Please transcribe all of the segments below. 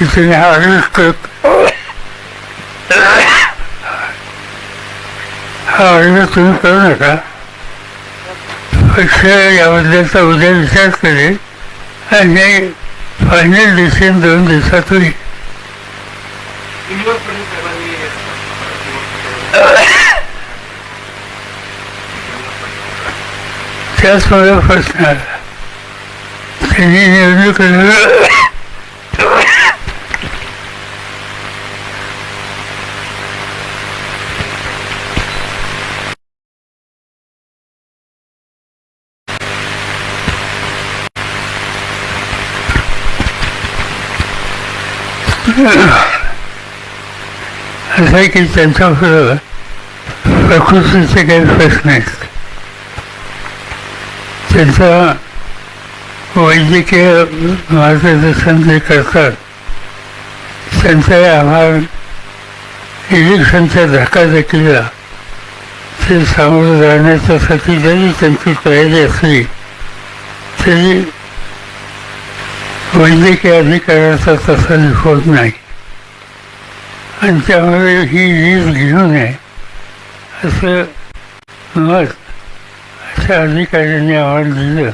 की तुम्ही आरोप हा अर्ज तुम्ही करू नका पक्ष याबद्दलचा उद्या विचार करेल आणि फायनल डिसिजन दोन दिवसात होईल त्याचमुळे प्रश्न आला त्यांनी निवडणूक असं आहे की त्यांच्याबरोबर प्रकृतीचे काही प्रश्न आहेत. त्यांचा वैद्यकीय मार्गदर्शन जे करतात त्यांचा आम्हाला धक्का धक्काधक्कीला ते सामोरं जाण्याच्यासाठी जरी त्यांची तयारी असली तरी वैद्यकीय अधिकाऱ्याचा तसा होत नाही. आणि त्यामुळे ही लीज घेऊ नये असं मत अशा अधिकाऱ्यांनी आम्हाला दिलं.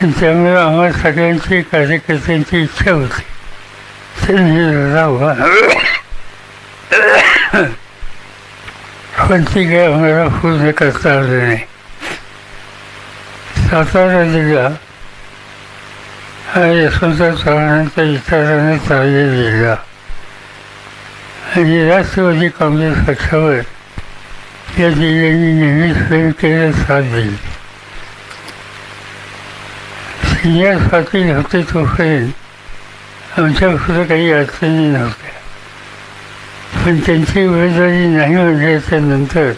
आणि त्यामुळे आम्हाला सगळ्यांची कार्यकर्त्यांची इच्छा होती. त्यांनी राहावा पण ती काय आम्हाला पूर्ण करता आलं नाही. सातारा जिल्हा हा यशवंत चव्हाणांच्या विचाराने चाललेला आणि राष्ट्रवादी काँग्रेस पक्षावर या जिल्ह्यांनी नेहमीच प्रेम केलं साथ दिली सिनियर पाटील होते तोपर्यंत आमच्यापुढं काही अडचणी नव्हत्या पण त्यांची उमेदवारी नाही म्हणल्याच्या नंतर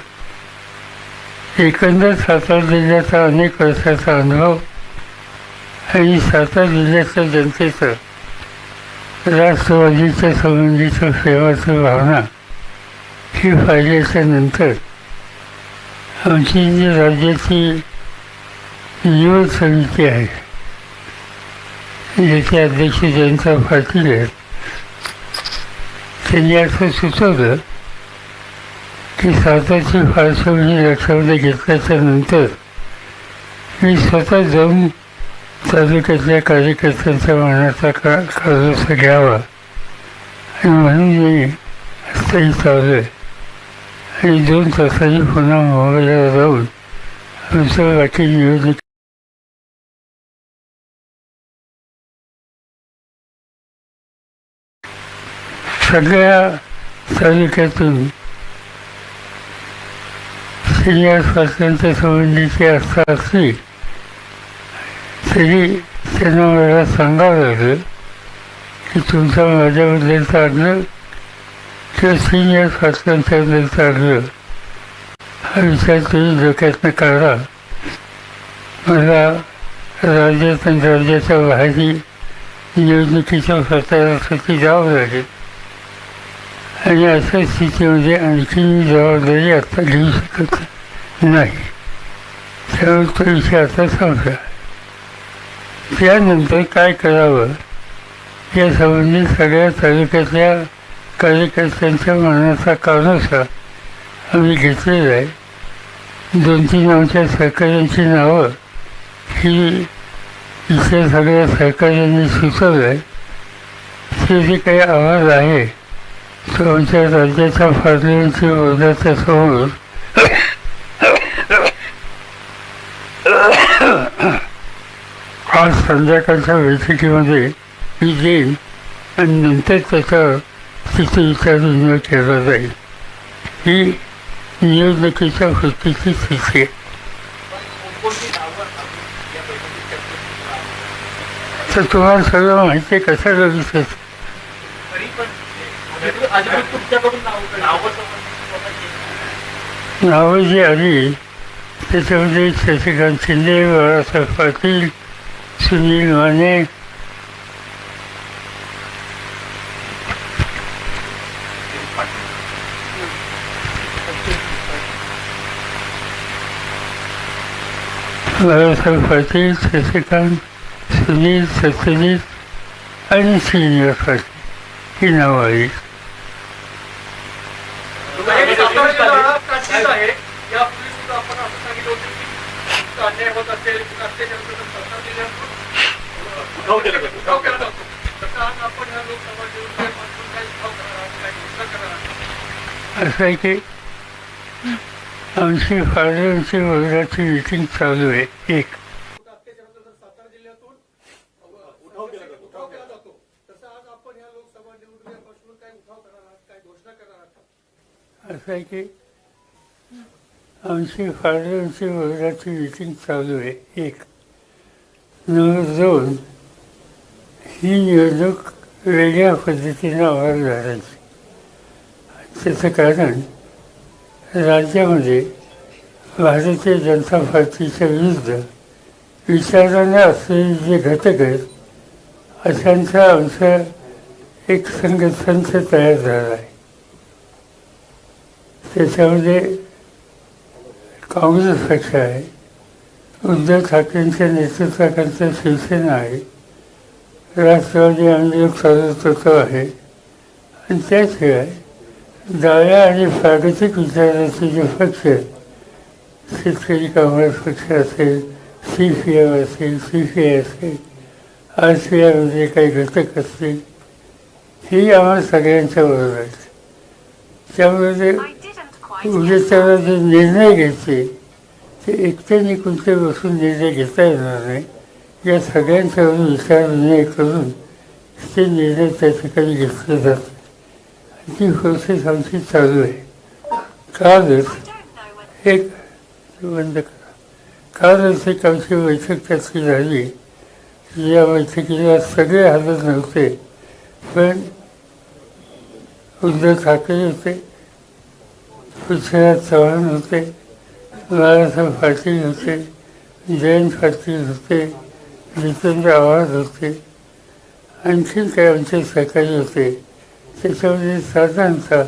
एकंदर सातारा जिल्ह्याचा अनेक वर्षाचा अनुभव आणि सातारा जिल्ह्याच्या जनतेचं राष्ट्रवादीच्या संबंधीचं सेवाचं भावना ही पाहिल्याच्या नंतर आमची जी राज्याची युवक समिती आहे ज्याचे अध्यक्ष जयंत पाटील आहेत त्यांनी असं सुचवलं की सातारची पार्श्वभूमी म्हणजे लक्षामध्ये घेतल्याच्या नंतर मी स्वतः जाऊन तालुक्यातल्या कार्यकर्त्यांच्या मनाचा का कर्ज घ्यावा आणि म्हणून मी स्थायी चालले आणि दोन तासांनी पुन्हा मुंबईला जाऊन आमचं बाकी निवडणूक सगळ्या तालुक्यातून सिनियर स्वातंत्र्य संबंधीची आस्था असली तरी त्यांना मला सांगावं लागलं की तुमचा माझ्याबद्दल आग्रह किंवा सिनियर स्वातंत्र्याबद्दलचा आग्रह हा विचार तुम्ही डोक्यातनं काढा. मला राज्यात आणि राज्याच्या बाहेरही निवडणुकीच्या प्रचारासाठी जावं लागेल. आणि अशा स्थितीमध्ये आणखी मी जबाबदारी आता घेऊ शकत नाही. त्यामुळे तो विषय आता संपला. त्यानंतर काय करावं? या संबंधी सगळ्या तालुक्यातल्या कार्यकर्त्यांच्या मनाचा कानोसा आम्ही घेतलेला आहे. दोन तीन आमच्या सहकाऱ्यांची नावं ही इथल्या सगळ्या सहकाऱ्यांनी सुचवलं आहे ते जे काही आवाज आहे तो आमच्या राज्याच्या पार्लमेंटच्या बोर्डाच्या समोर आज संध्याकाळच्या बैठकीमध्ये मी देईन आणि नंतर त्याचा तिथे विचार विनिमय केला जाईल. ही निवडणुकीच्या वृत्तीची स्थिती आहे. तर तुम्हाला सगळं माहिती आहे कसं बघितलं नावं जी आली त्याच्यामध्ये शशिकांत शिंदे बाळासाहेब पाटील सुनील माने बाळासाहेब पाटील शशिकांत सुनील सत्यजित आणि श्रीनिवास ही नावं आली हे आहे आपण असं सांगितलं होतं की अन्याय होत असेल कुठं केलं होत असेल, केला जातो असं आहे की आमची फादरांची वगैरेची मीटिंग चालू आहे. एक. असं आहे की आमची फादरांची वगैरेची मीटिंग चालू आहे. एक. नंबर दोन. ही निवडणूक वेगळ्या पद्धतीनं आवाज झाल्याची त्याचं कारण राज्यामध्ये भारतीय जनता पार्टीच्या विरुद्ध विचाराने असलेले जे घटक आहेत अशांचा आमचा एक संघसंच तयार झाला आहे त्याच्यामध्ये काँग्रेस पक्ष आहे उद्धव ठाकरेंच्या नेतृत्वाकरता शिवसेना आहे राष्ट्रवादी आणि सदस्यत्व आहे. आणि त्याशिवाय डाव्या आणि प्रागतिक विचाराचे जे पक्ष आहेत शेतकरी काँग्रेस पक्ष असेल सी पी एम असेल सी पी आय असेल आर सी आयमध्ये काही घटक असतील ही आम्हाला सगळ्यांच्या बरोबर आहेत. त्यामुळे ते उद्या त्याला जे निर्णय घ्यायचे ते एकट्याने कोणते बसून निर्णय घेता येणार नाही. या सगळ्यांचा विचार करून ते निर्णय त्या ठिकाणी घेतले जातात. आणि ती प्रोसेस आमची चालू आहे. कालच एक बंद करा. कालच एक आमची बैठक त्याची झाली. या बैठकीला सगळे हजर नव्हते. पण उद्धव ठाकरे होते पृथ्वीराज चव्हाण होते बाळासाहेब पाटील होते जयंत पाटील होते जितेंद्र आव्हाड होते. आणखीन काही आमचे सहकारी होते. त्याच्यामध्ये साधारणतः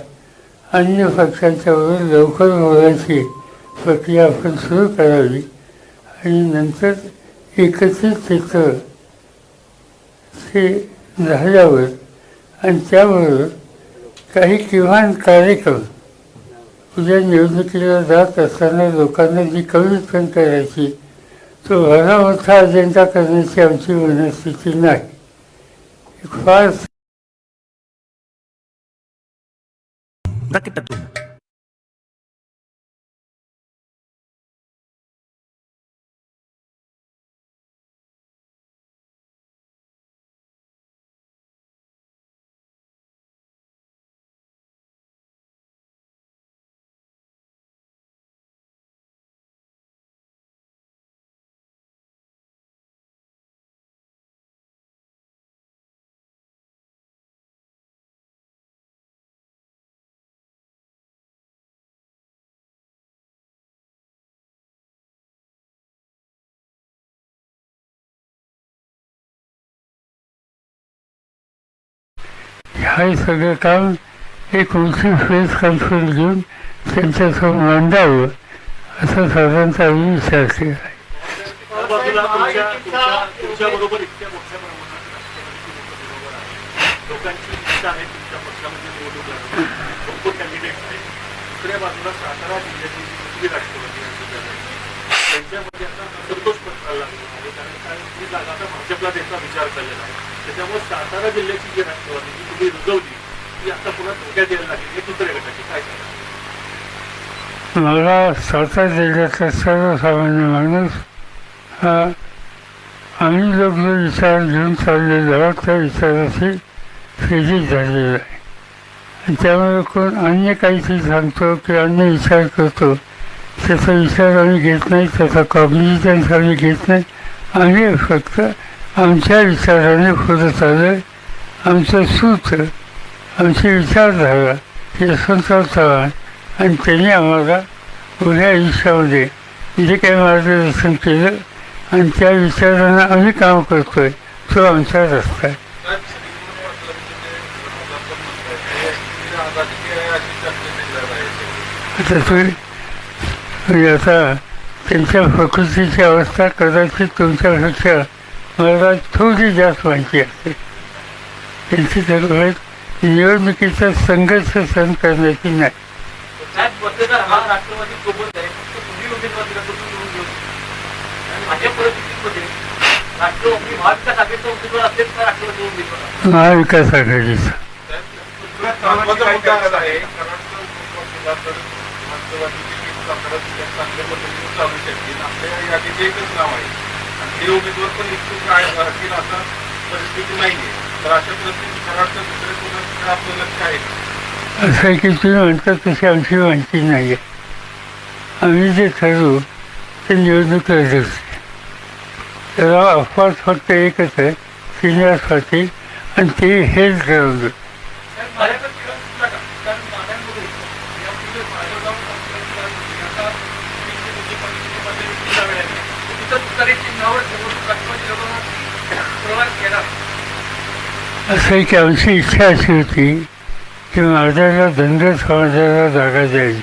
अन्य पक्षांच्या बरोबर लवकर बोलायची प्रक्रिया आपण सुरू करावी. आणि नंतर एकत्रित चित्र ते झाल्यावर आणि त्याबरोबर काही किमान कार्यक्रम उद्या निवडणुकीला जात असताना लोकांना जी कमीतकमी करायची तो भरा अजेंडा करण्याची आमची मनस्थिती नाही. फार हे सगळं काम एक उंची फेस कॉन्फरन्स घेऊन त्यांच्यासमोर मांडावं असं साधारणतः आम्ही विचार केला आहे त्यांच्यामध्ये आता असंतोष पसरायला लागलेला आहे कारण काय ही जागा आता भाजपला त्यांचा विचार चाललेला आहे. त्याच्यामुळे सातारा जिल्ह्याची जी राष्ट्रवादी जी तुम्ही रुजवली ती आता पुन्हा धोक्यात यायला लागली. हे दुसऱ्या गटाची काय मला सातारा जिल्ह्यातला सर्वसामान्य माणूस हा आम्ही लोक जो विचार घेऊन चाललेलो आहोत त्या विचाराशी फेजित झालेला आहे. त्यामुळे कोण अन्य काहीतरी सांगतो की अन्य विचार करतो त्याचा विचार आम्ही घेत नाही त्याचा कॉग्निजन्स आम्ही घेत नाही. आम्ही फक्त आमच्या विचाराने पुढं चाललं. आमचं सूत्र आमची विचारधारा यशवंतराव चव्हाण आणि त्यांनी आम्हाला पुढ्या आयुष्यामध्ये जे काही मार्गदर्शन केलं आणि त्या विचारांना आम्ही काम करतोय तो आमचा रस्ता आहे. आता तुम्ही म्हणजे आता त्यांच्या प्रकृतीची अवस्था कदाचित तुमच्यापेक्षा मला थोडी जास्त माहिती असते. त्यांची तकवत निवडणुकीचा संघर्ष सहन करण्याची नाही. हा महाविकास आघाडीचा असेल तर राष्ट्रवादी चांगल्या पद्धतीने चालू शकतील आपल्या यादीत एकच नाव आहे. आणि ते उमेदवार पण इच्छुक आहे- राहतील असा परिस्थिती नाहीये. तर अशा परिस्थितीत कराडचं दुसरे कोणाचं आपलं लक्ष आहे? असं आहे की तुम्ही म्हणता तशी आमची माहिती नाही आहे आम्ही जे ठरवू ते निवडणूक लढवते त्याला अफवा फक्त एकच आहे श्रीनिवास पाटील आणि ते हेच ठरवलं असं की आमची इच्छा अशी होती की माझ्याला धनगर समाजाला जागा द्यावी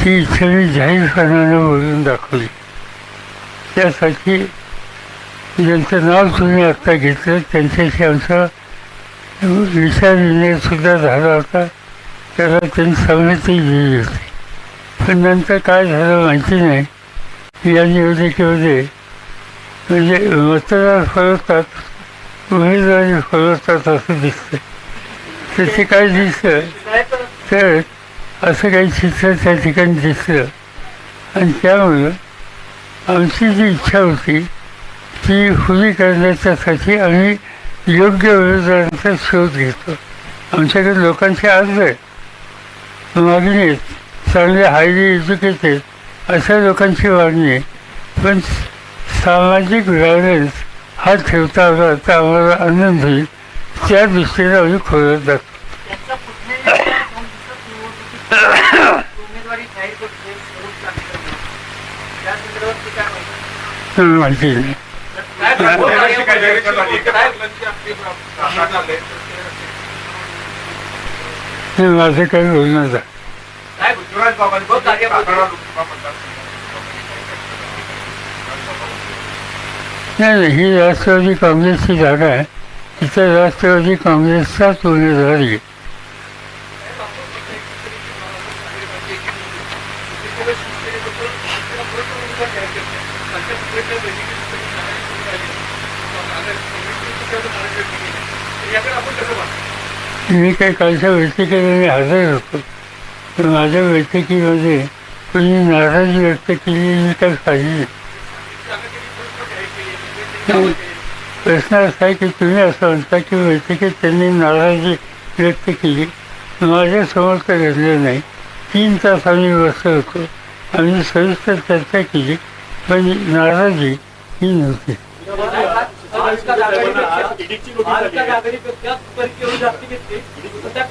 ती इच्छा मी जाहीरपणानं बोलून दाखवली. त्यासाठी ज्यांचं नाव तुम्ही आत्ता घेतलं त्यांच्याशी आमचा विचारविनिमयसुद्धा झाला होता. त्याला त्यांनी सहमती दिली होती. पण नंतर काय झालं माहिती नाही. या निवडणुकीमध्ये म्हणजे मतदार फरकतात उमेदवारी फरकतात असं दिसतं त्याचे काय दिसतं तर असं काही चित्र त्या ठिकाणी दिसलं. आणि त्यामुळं आमची जी इच्छा होती ती खुली करण्याच्यासाठी आम्ही योग्य उमेदवारांचा शोध घेतो आमच्याकडे लोकांचे अर्ज आहेत. मागणी आहेत. चांगले हायली एज्युकेटेड अशा लोकांची मागणी आहे. पण सामाजिक व्हायलन्स हा ठेवता आला तर आम्हाला आनंद होईल त्या दृष्टीने आम्ही खोलत जातो त्यांचा कुठल्याही दोन दिवसात निवडणुकीत नाही नाही ही राष्ट्रवादी काँग्रेसची जागा आहे. इथं राष्ट्रवादी काँग्रेसचाच उमेदवार आहे. मी काही कालच्या बैठकीला हजर होतो. माझ्या बैठकीमध्ये कोणी नाराजी व्यक्त केली मी काही पाहिजे प्रश्न असा आहे की तुम्ही असं म्हणता की बैठकीत त्यांनी नाराजी व्यक्त केली. माझ्यासमोर तर घडलं नाही. तीन तास आम्ही बसलो होतो. आम्ही सविस्तर चर्चा केली पण नाराजी ही नव्हती. त्या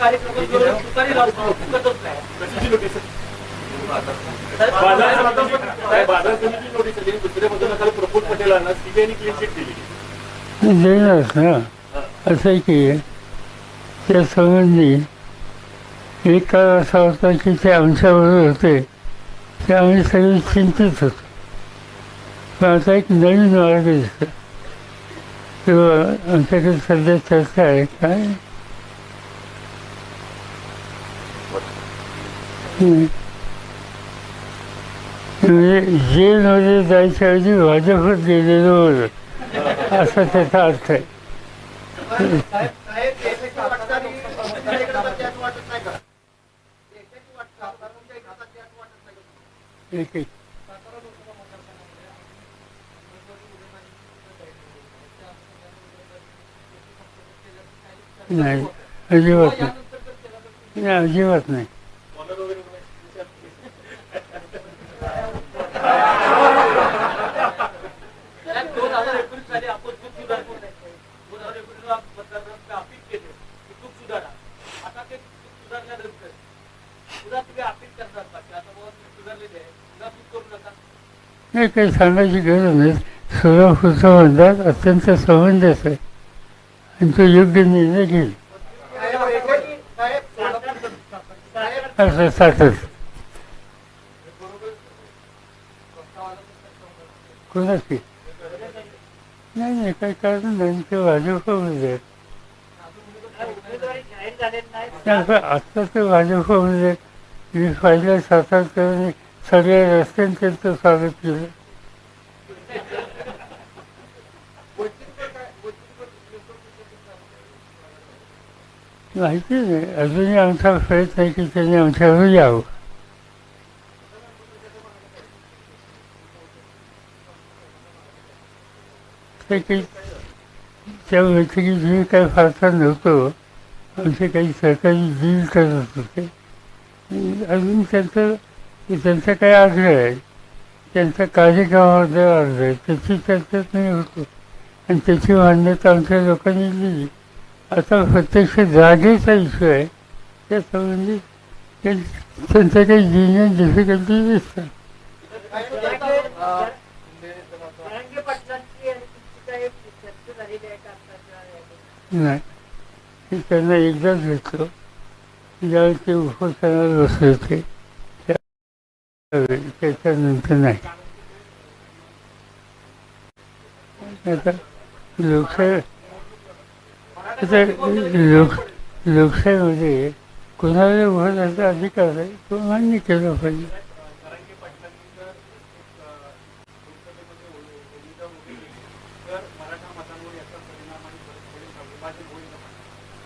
देणारच ना असं आहे की त्या संबंधी एक काळ असा होता की ते आमच्याबरोबर होते ते आम्ही सगळे चिंतित होतो पण आता एक नवीन मार्ग दिसतो किंवा आमच्याकडे सध्या चर्चा आहे काय म्हणजे जेलमध्ये जायच्या ऐवजी भाजपच गेलेलं होतं. असा त्याचा अर्थ आहे. नाही अजिबात नाही. नाही अजिबात नाही दोन हजार एकोणीस साली आपण चूक सुधार दोन हजार एकोणीसला मतदारांना अपील केले की चूक सुधारा आता ते चूक सुधारल्यानंतर पुन्हा तुम्ही अपील करणार का की आता बाबा तुम्ही सुधारलेले आहे पुन्हा चूक करू नका नाही काही सांगायची गरज नाही. सोलापूरचा म्हणतात अत्यंत समंजस आहे. आणि तो योग्य निर्णय घेईल. असं साठच कोणाची नाही नाही काही कारण नाही. ते भाजपमध्ये आहेत आता तर भाजपमध्ये मी पाहिलं सातारकरांनी सगळ्या रस्त्यांपर्यंत त्यांचं स्वागत केलं. माहिती नाही अजूनही आमचा प्रयत्न आहे की त्यांनी आमच्यावर यावं. काही त्या बैठकीत मी काही फारसा नव्हतो. आमचे काही सरकारी डील करत होते अजून त्यांचं त्यांचा काही आग्रह आहे? त्यांचा कार्यक्रमामध्ये अर्ज आहे. त्याची चर्चा नाही होतो. आणि त्याची मान्यता आमच्या लोकांनी दिली. आता प्रत्यक्ष जागेचा इश्यू आहे. त्या संबंधी काही- त्यांच्या काही जिनियस डिफिकल्टी दिसतात. नाही. त्यांना एकदाच भेटलो ज्यावेळी ते उपोषणाला बसले होते त्याच्यानंतर नाही. आता लोकशाही आता लोक लोकशाहीमध्ये कोणाला उभारण्याचा अधिकार आहे तो मान्य केला पाहिजे.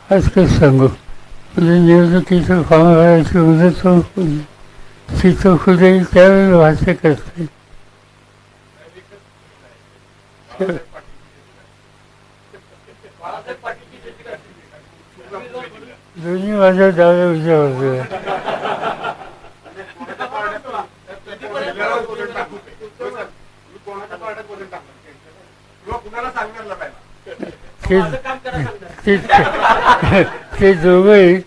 आज काय सांगू? म्हणजे निवडणुकीचं फॉर्म भरायची मुदत संपली भाष्य करते. दोन्ही माझ्या डाव्या उजव्या सांगणार पाहिजे? ते ते ते दोघंही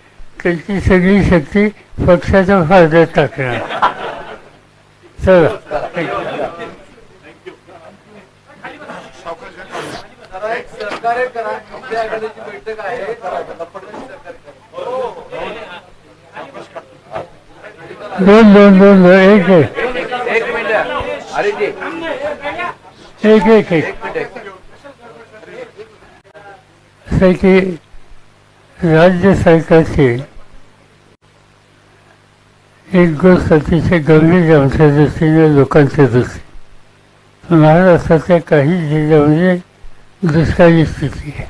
त्यांची सगळी शक्ती पक्षाच्या फायद्यात टाकणार. चला. बैठक आहे दोन दोन दोन दोन एक एक. एक मिनिट. अरे जी. एक एक. त्यासाठी राज्य सरकारची एक गोष्ट अतिशय गंभीर आमच्या म्हणजे दृष्टीने लोकांच्या दृष्टी महाराष्ट्राच्या काही जिल्ह्यामध्ये दुष्काळी स्थिती आहे.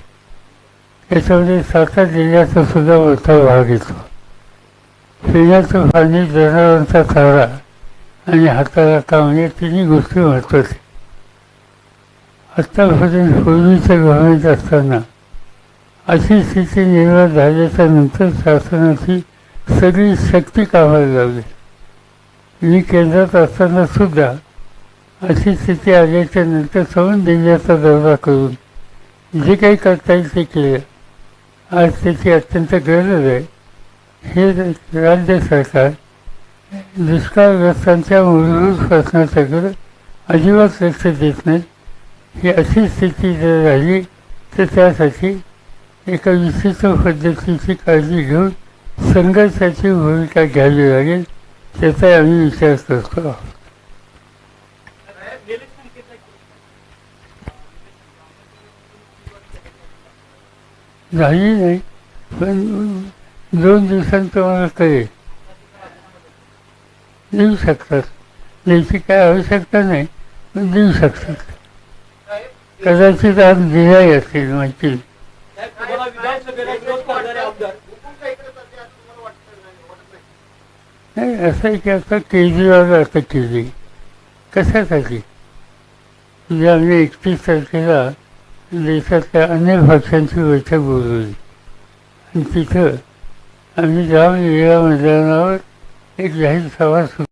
त्याच्यामध्ये सातारा जिल्ह्याचा सुद्धा मोठा भाग येतो. पिण्याचं पाणी जनावरांचा चारा आणि हाताला काम या तिन्ही गोष्टी महत्त्वाच्या आत्तापर्यंत पूर्वीचं गव्हर्नमेंट असताना अशी स्थिती निर्माण झाल्याच्यानंतर शासनाची सगळी शक्ती कामाला लावली. मी केंद्रात असताना सुद्धा अशी स्थिती आल्याच्यानंतर सवन देण्याचा दौरा करून जे काही करता येईल ते केलं. आज त्याची अत्यंत गरज आहे. हे राज्य सरकार दुष्काळग्रस्तांच्या मूलभूत प्रश्नाच्याकडे अजिबात लक्ष देत नाही. ही अशी स्थिती जर राहिली तर त्यासाठी एका विशिष्ट पद्धतीची काळजी घेऊन संघर्षाची भूमिका घ्यावी लागेल त्याचा आम्ही विचार करतो. आहोत झाली नाही. पण दोन दिवसांत तुम्हाला कळेल देऊ शकतात. द्यायची काय आवश्यकता नाही पण देऊ शकतात. कदाचित आज दिलाही असेल माहिती तुम्हाला विधानसभेला विरोध करणारे आमदार नाही असं आहे की आता केजरीवाल अटक केली कशासाठी? म्हणजे आम्ही एकतीस तारखेला देशातल्या अनेक भाषांची बैठक बोलवली. आणि तिथं आम्ही राम लीला मैदानावर एक जाहीर सभा सुरू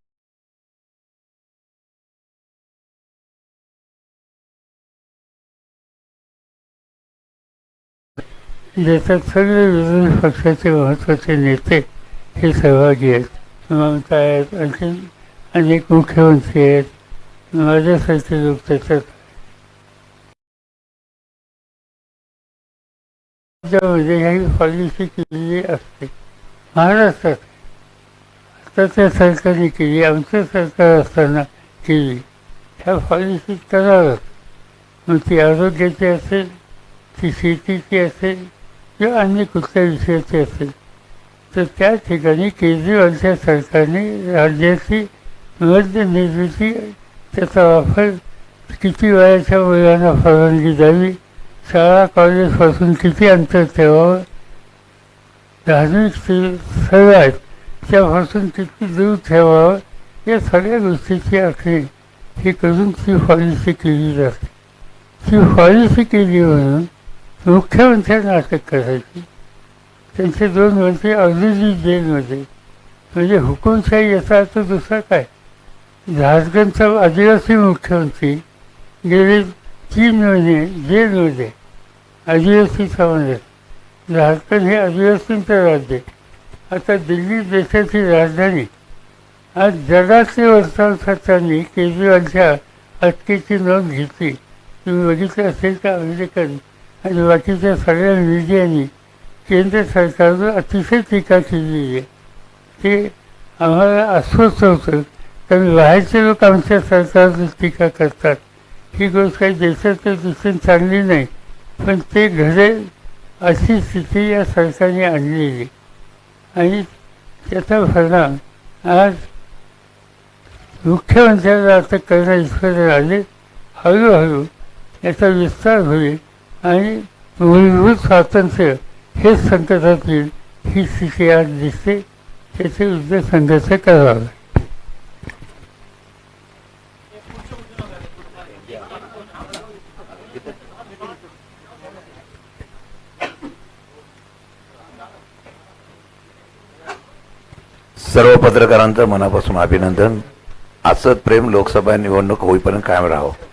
देशात सगळे विरोधी पक्षाचे महत्त्वाचे नेते हे सहभागी आहेत. ममता आहेत आणखी अनेक मुख्यमंत्री आहेत माझ्यासाठी लोक त्याच्यात राज्यामध्ये ही पॉलिसी केलेली असते महाराष्ट्रात आता त्या सरकारने केली आमचं सरकार असताना केली ह्या पॉलिसी कराव्यात मग ती आरोग्याची असेल ती शेतीची असेल किंवा अन्य कुठल्या विषयाची असेल तर त्या ठिकाणी केजरीवालच्या सरकारने राज्याची मध्य निर्मिती त्याचा वापर किती वयाच्या मुलांना परवानगी द्यावी शाळा कॉलेजपासून किती अंतर ठेवावं धार्मिक स्थळ आहेत त्यापासून किती दूर ठेवावं या सगळ्या गोष्टीची आखणी ही करून ती पॉलिसी केली जाते. ती पॉलिसी केली म्हणून मुख्यमंत्र्यांना अटक करायची. त्यांचे दोन वर्षे ऑलरेडी जेलमध्ये म्हणजे हुकुमशाही याचा अर्थ दुसरा काय? झारखंडचा आदिवासी मुख्यमंत्री गेले तीन महिने जेलमध्ये आदिवासी समाजात. झारखंड हे आदिवासींचं राज्य. आता दिल्ली देशाची राजधानी. आज जगाचे वर्तमानपत्रांनी केजरीवालच्या अटकेची नोंद घेतली. तुम्ही बघितलं असेल का? अमेरिकन आणि बाकीच्या सगळ्या मीडियानी केंद्र सरकारवर अतिशय टीका केलेली आहे. ते आम्हाला अस्वस्थ होतं कारण बाहेरचे लोक आमच्या सरकारवर टीका करतात. ही गोष्ट काही देशाच्या दृष्टीने चांगली नाही पण ते घडेल अशी स्थिती या सरकारने आणलेली आणि त्याचा परिणाम आज मुख्यमंत्र्याला आता करण्या आले हळूहळू याचा विस्तार होईल आणि मूलभूत स्वातंत्र्य हेच संकटात येईल ही स्थिती आज दिसते. त्याचे युद्ध संघर्ष करावा. सर्व पत्रकारांचं मनापासून अभिनंदन. असंच प्रेम लोकसभा निवडणूक होईपर्यंत कायम राहावं.